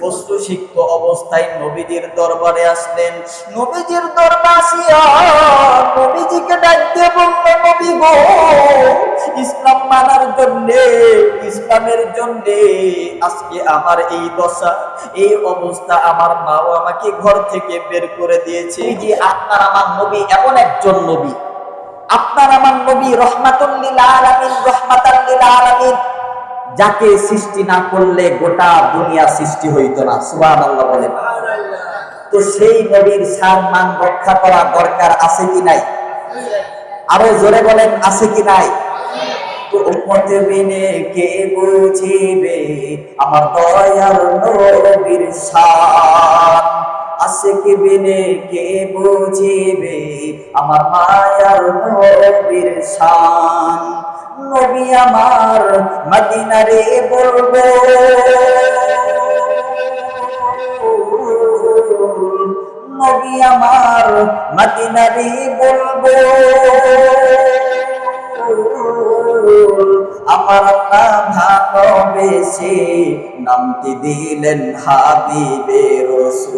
বস্তু সিক্ত অবস্থায় নবীজির দরবারে আসলেন। নবীজির দরবার আসিয়া নবীজিকে ডাক বলল, নবী গো, ইসলাম মানার ইসলামের আজকে আমার এই দশা, এই অবস্থা আমার মাও আমাকে ঘর থেকে বের করে দিয়েছে। যে আপনার আমার নবী, এমন একজন নবী। আপনার আমার নবী রহমাতুল্লিল আলামিন রহমাতাল্লিল যাকে সৃষ্টি না করলে গোটা দুনিয়া সৃষ্টি হইতো না। সুবহানাল্লাহ বলেন। তো সেই নবীর সম্মান রক্ষা করা দরকার আছে কি নাই? আরও জোরে বলেন, আছে কি নাই? আমার দয়ার নবীর শান আছে কি বুঝিবে? আমার মায়ার নবীর শান। নবী আমার মদিনারে বলবে, নবী আমার মদিনারে বলব, আমার নাম ভালোবেসে নামটি দিলেন হাবিবে রসুল।